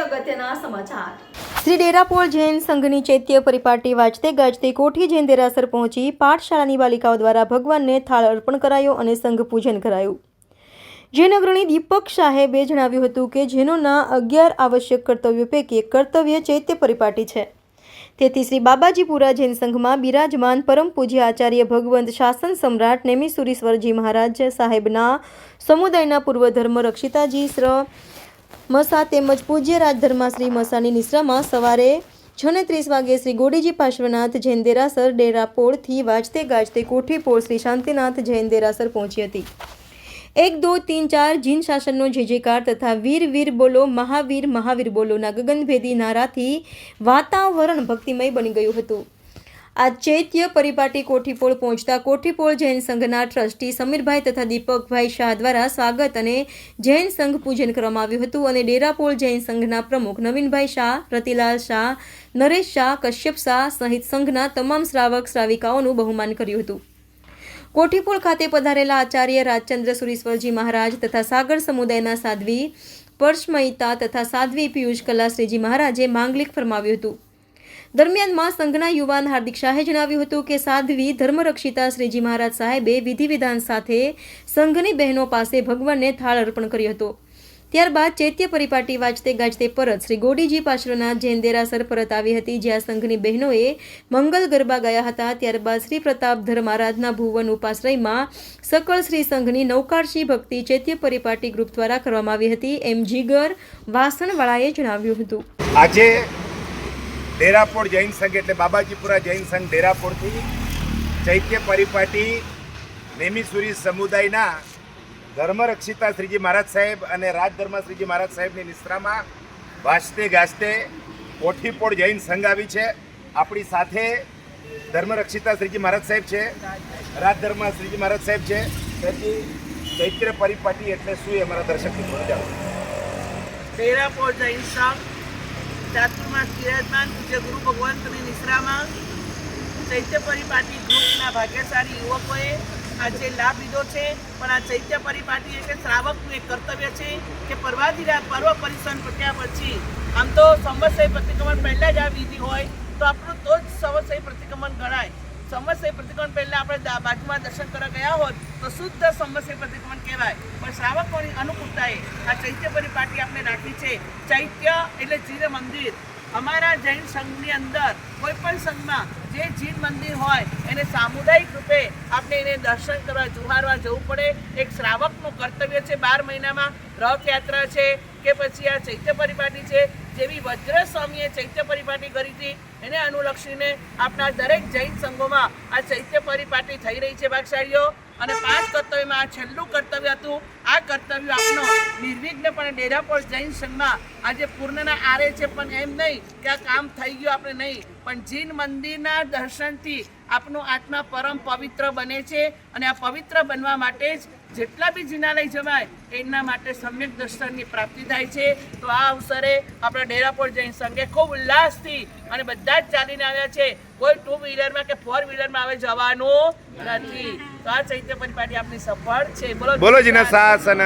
અગત્યના સમાચાર. શ્રી ડેરાપોળ જૈન સંઘની ચૈત્ય પરિપાટી વાજતે ગાજતે કોઠી જૈન દેરાસર પહોંચી પાઠશાળાની બાલિકાઓ દ્વારા ભગવાનને થાળ અર્પણ કરાયો અને સંઘ પૂજન કરાયું. જૈન અગ્રણી દીપક સાહેબે જણાવ્યું હતું કે જૈનોના અગિયાર આવશ્યક કર્તવ્યો પૈકી એક કર્તવ્ય ચૈત્ય પરિપાટી છે. તેથી શ્રી બાબાજીપુરા જૈન સંઘમાં બિરાજમાન પરમ પૂજ્ય આચાર્ય ભગવંત શાસન સમ્રાટ નેમિસુરીશ્વરજી મહારાજ સાહેબના સમુદાયના પૂર્વ ધર્મ રક્ષિતાજી શ્ર મસા તેમજ પૂજ્ય રાજધર્મા શ્રી મસાની નિશ્રામાં સવારે છ ને ત્રીસ વાગે શ્રી ગોડીજી પાર્શ્વનાથ જૈન દેરાસર ડેરાપોળથી વાજતે ગાજતે કોઠીપોળ શ્રી શાંતિનાથ જૈન દેરાસર પહોંચી હતી. એક, દો, તીન, ચાર જીન શાસનનો જય જયકાર તથા વીર વીર બોલો, મહાવીર મહાવીર બોલોના ગગનભેદી નારાથી વાતાવરણ ભક્તિમય બની ગયું હતું. આ ચૈત્ય પરિપાટી કોઠીપોળ પહોંચતા કોઠીપોળ જૈન સંઘના ટ્રસ્ટી સમીરભાઈ તથા દીપકભાઈ શાહ દ્વારા સ્વાગત અને જૈન સંઘ પૂજન કરવામાં આવ્યું હતું અને ડેરાપોળ જૈન સંઘના પ્રમુખ નવીનભાઈ શાહ, રતિલાલ શાહ, નરેશ શાહ, કશ્યપ શાહ સહિત સંઘના તમામ શ્રાવક શ્રાવિકાઓનું બહુમાન કર્યું હતું. કોઠીપોળ ખાતે પધારેલા આચાર્ય રાજચંદ્ર સુરીશ્વરજી મહારાજ તથા સાગર સમુદાયના સાધ્વી પરશમયિતા તથા સાધ્વી પિયુષ કલાશ્રીજી મહારાજે માંગલિક ફરમાવ્યું હતું. દરમિયાનમાં સંઘના યુવાન હાર્દિક શાહે જણાવ્યું હતું કે સાધ્વી ધર્મરક્ષિતા શ્રીજી મહારાજ સાહેબે વિધિ વિધાન સાથે સંઘની બહેનો પાસે ભગવાનને થાળ અર્પણ કર્યો હતો. ત્યારબાદ ચૈત્ય પરિપાટી વાંચતે ગાજતે પરત શ્રી ગોડીજી પાછળના જૈન સર પરત આવી હતી, જ્યાં સંઘની બહેનોએ મંગલ ગરબા ગયા હતા. ત્યારબાદ શ્રી પ્રતાપ મહારાજના ભુવન ઉપાશ્રયમાં સકળ શ્રી સંઘની નૌકારશી ભક્તિ ચૈત્ય પરિપાટી ગ્રુપ દ્વારા કરવામાં આવી હતી. એમ જીગર વાસણવાળાએ જણાવ્યું હતું. આજે ડેરાપોળ જૈન સંઘ એટલે બાબાજીપુરા જૈન સંઘ ડેરાપોળથી ચૈત્ય પરિપાટી નેમિસુરી સમુદાયના ધર્મરક્ષિતા શ્રીજી મહારાજ સાહેબ અને રાજધર્મ શ્રીજી મહારાજ સાહેબની નિશ્રામાં વાજતે ગાજતે કોઠીપોળ જૈન સંઘ આવી છે. આપણી સાથે ધર્મરક્ષિતા શ્રીજી મહારાજ સાહેબ છે, રાજધર્મા શ્રીજી મહારાજ સાહેબ છે. તેથી ચૈત્ર પરિપાટી એટલે શું એ અમારા દર્શક મિત્રો જાણો. જૈન સંઘ ચાતુર્માસ બિરાજમાન પૂજ્ય ગુરુ ભગવંતની નિશ્રામાં ચૈત્ય પરિપાટી ગ્રુપના ભાગ્યશાળી યુવકોએ આજે લાભ લીધો છે. પણ આ ચૈત્ય પરિપાટી એટલે શ્રાવકનું એક કર્તવ્ય છે કે પરવાદીરા પર્વ પરિસન પત્યા પછી આમ તો સંવત્સય પ્રતિક્રમણ પહેલાં જ આ વિધિ હોય તો આપણું તો જ સંવત્સય પ્રતિક્રમણ ગણાય. સંવત્સરી પ્રતિક્રમણ પહેલાં આપણે બાજુમાં દર્શન કરવા ગયા હોત તો શુદ્ધ સમસ્ય પ્રતિક્રમણ કહેવાય. પણ શ્રાવકોની અનુકૂળતાએ આ ચૈત્ય પરિપાટી આપણે રાખી છે. ચૈત્ય એટલે જીર મંદિર. અમારા જૈન સંઘની અંદર કોઈ પણ સંઘમાં જે જીન મંદિર હોય, એને સામુદાયિક રૂપે આપણે એને દર્શન કરવા, જુહારવા જવું પડે. એક શ્રાવકનું કર્તવ્ય છે બાર મહિનામાં રથયાત્રા છે કે પછી આ ચૈત્ય પરિપાટી છે. જેવી વજ્ર સ્વામીએ ચૈત્ય પરિપાટી કરી હતી, એને અનુલક્ષીને આપણા દરેક જૈન સંઘોમાં આ ચૈત્ય પરિપાટી થઈ રહી છે, ભાગશાળીઓ. અને પાંચ કર્તવ્યમાં આ છેલ્લું કર્તવ્ય હતું. આ કર્તવ્ય આપનો નિર્વિઘ્નપણે ડેરાપોર જૈન સંઘમાં આજે પૂર્ણના આરે છે, પણ એમ નહીં કે આ કામ થઈ ગયું આપણે નહીં. પણ જીન મંદિરના દર્શનથી આપનું આત્મા પરમ પવિત્ર બને છે. અને આ પવિત્ર બનવા માટે જ જેટલા બી જિનાલય જવાય એના માટે સમ્યક દર્શનની પ્રાપ્તિ થાય છે. તો આ અવસરે આપણા ડેરાપોર જૈન સંઘે ખૂબ ઉલ્લાસથી અને બધા જ ચાલીને આવ્યા છે. કોઈ ટુ વ્હીલરમાં કે ફોર વ્હીલરમાં હવે જવાનું નથી. તો આ ચૈત્ય પરિપાટી આપની સફળ છે. બોલો બોલો જીના શાસન